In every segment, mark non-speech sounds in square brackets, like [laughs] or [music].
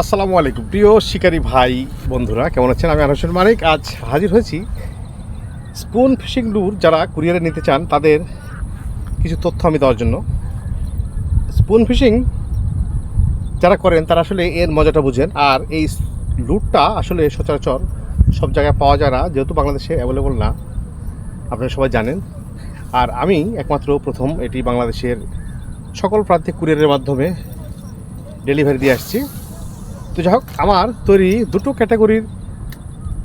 আসসালামু আলাইকুম। প্রিয় শিকারী ভাই বন্ধুরা, কেমন আছেন? আমি আনসেন মানিক। আজ হাজির হয়েছি স্পুন ফিশিং লুর যারা কুরিয়ারে নিতে চান, তাদের কিছু তথ্য আমি দেওয়ার জন্য। স্পুন ফিশিং যারা করেন, তারা আসলে এর মজাটা বুঝেন। আর এই লুটটা আসলে সচরাচর সব জায়গায় পাওয়া যায় না, যেহেতু বাংলাদেশে অ্যাভেলেবল না। আপনারা সবাই জানেন। আর আমি একমাত্র প্রথম এটি বাংলাদেশের সকল প্রান্তিক কুরিয়ারের মাধ্যমে ডেলিভারি দিয়ে আসছি। তো যাই হোক, আমার তৈরি দুটো ক্যাটাগরির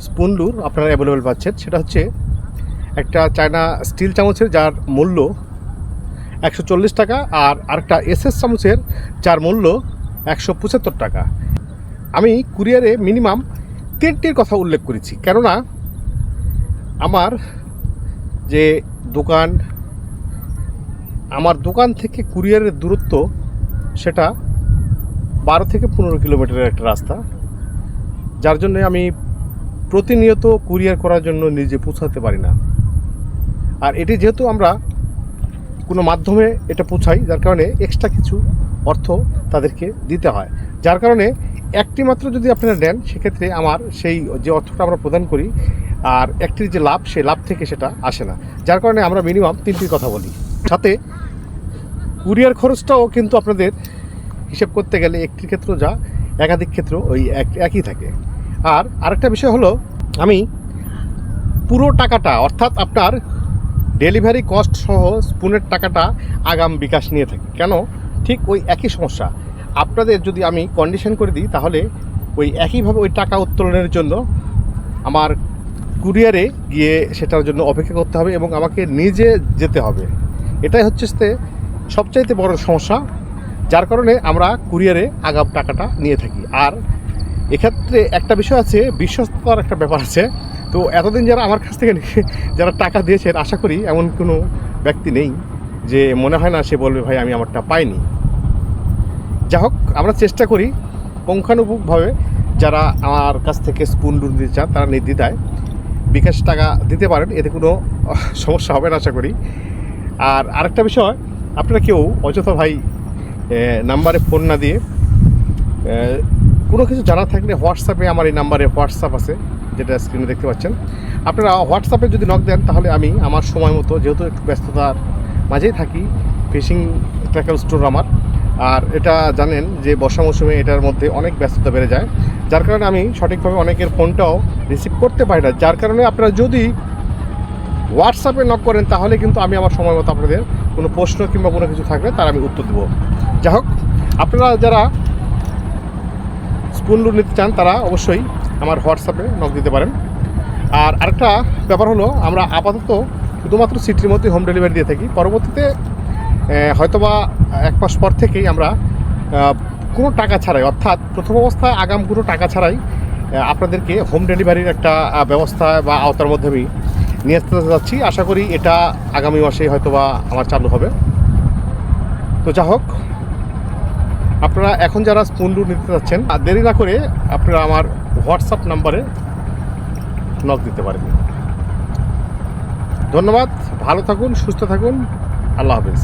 স্পুন লুর আপনারা অ্যাভেলেবেল পাচ্ছেন। সেটা হচ্ছে একটা চায়না স্টিল চামচের, যার মূল্য একশো চল্লিশ টাকা, আর আরেকটা এসএস চামচের, যার মূল্য একশো পঁচাত্তর টাকা। আমি কুরিয়ারে মিনিমাম তিনটির কথা উল্লেখ করেছি, কেননা আমার যে দোকান, আমার দোকান থেকে কুরিয়ারের দূরত্ব সেটা বারো থেকে পনেরো কিলোমিটারের একটা রাস্তা। যার জন্য আমি প্রতিনিয়ত কুরিয়ার করার জন্য নিজে পৌঁছাতে পারি না। আর এটি যেহেতু আমরা কোনো মাধ্যমে এটা পৌঁছাই, যার কারণে এক্সট্রা কিছু অর্থ তাদেরকে দিতে হয়। যার কারণে একটি মাত্র যদি আপনারা নেন, সেক্ষেত্রে আমার সেই যে অর্থটা আমরা প্রদান করি, আর একটির যে লাভ, সেই লাভ থেকে সেটা আসে না। যার কারণে আমরা মিনিমাম তিনটির কথা বলি। সাথে কুরিয়ার খরচটাও কিন্তু আপনাদের হিসেব করতে গেলে একটি ক্ষেত্র যা একাধিক ক্ষেত্র ওই এক- একই থাকে। আর আরেকটা বিষয় হলো, আমি পুরো টাকাটা, অর্থাৎ আপনার ডেলিভারি কস্ট সহ স্পুনের টাকাটা আগাম বিকাশ নিয়ে থাকি। কেন? ঠিক ওই একই সমস্যা। আপনাদের যদি আমি কন্ডিশন করে দিই, তাহলে ওই একইভাবে ওই টাকা উত্তোলনের জন্য আমার কুরিয়ারে গিয়ে সেটার জন্য অপেক্ষা করতে হবে এবং আমাকে নিজে যেতে হবে। এটাই হচ্ছে সবচাইতে বড় সমস্যা। যার কারণে আমরা কুরিয়ারে আগাম টাকাটা নিয়ে থাকি। আর এক্ষেত্রে একটা বিষয় আছে, বিশ্বস্ততার একটা ব্যাপার আছে। তো এতদিন যারা আমার কাছ থেকে [laughs] যারা টাকা দিয়েছেন, আশা করি এমন কোনো ব্যক্তি নেই যে মনে হয় না সে বলবে, ভাই, আমি আমারটা পাইনি। যা হোক, আমরা চেষ্টা করি পুঙ্খানুপুঙ্খভাবে যারা আমার কাছ থেকে স্পুন ডুন দিতে চান, তারা নির্দ্বিধায় বিকাশ টাকা দিতে পারেন। এতে কোনো [laughs] সমস্যা হবে না, আশা করি। আর আরেকটা বিষয়, আপনারা কেউ অযথা ভাই নাম্বারে ফোন না দিয়ে কোনো কিছু জানা থাকলে হোয়াটসঅ্যাপে আমার এই নাম্বারে হোয়াটসঅ্যাপ আছে, যেটা স্ক্রিনে দেখতে পাচ্ছেন। আপনারা হোয়াটসঅ্যাপে যদি নক দেন, তাহলে আমি আমার সময় মতো, যেহেতু একটু ব্যস্ততার মাঝেই থাকি ফিশিং ট্র্যাকেল স্টোর আমার, আর এটা জানেন যে বর্ষা মৌসুমে এটার মধ্যে অনেক ব্যস্ততা বেড়ে যায়। যার কারণে আমি সঠিকভাবে অনেকের ফোনটাও রিসিভ করতে পারি না। যার কারণে আপনারা যদি হোয়াটসঅ্যাপে নক করেন, তাহলে কিন্তু আমি আমার সময় মতো আপনাদের কোনো প্রশ্ন কিংবা কোনো কিছু থাকলে তার আমি উত্তর দেবো। যাই হোক আপনারা যারা স্পুন লুট নিতে চান, তারা অবশ্যই আমার হোয়াটসঅ্যাপে নক দিতে পারেন। আর আরেকটা ব্যাপার হলো, আমরা আপাতত শুধুমাত্র সিটির মধ্যে হোম ডেলিভারি দিয়ে থাকি। পরবর্তীতে হয়তোবা এক মাস পর থেকেই আমরা কোনো টাকা ছাড়াই, অর্থাৎ প্রথম অবস্থায় আগাম কোনো টাকা ছাড়াই আপনাদেরকে হোম ডেলিভারির একটা ব্যবস্থা বা আওতার মধ্যে আমি নিয়ে আসতে যাচ্ছি। আশা করি এটা আগামী মাসে হয়তোবা আমার চালু হবে। তো যা হোক আপনারা এখন যারা স্পুন রুট নিতে যাচ্ছেন, আর দেরি না করে আপনারা আমার হোয়াটসঅ্যাপ নাম্বারে নক দিতে পারেন। ধন্যবাদ, ভালো থাকুন, সুস্থ থাকুন, আল্লাহ হাফেজ।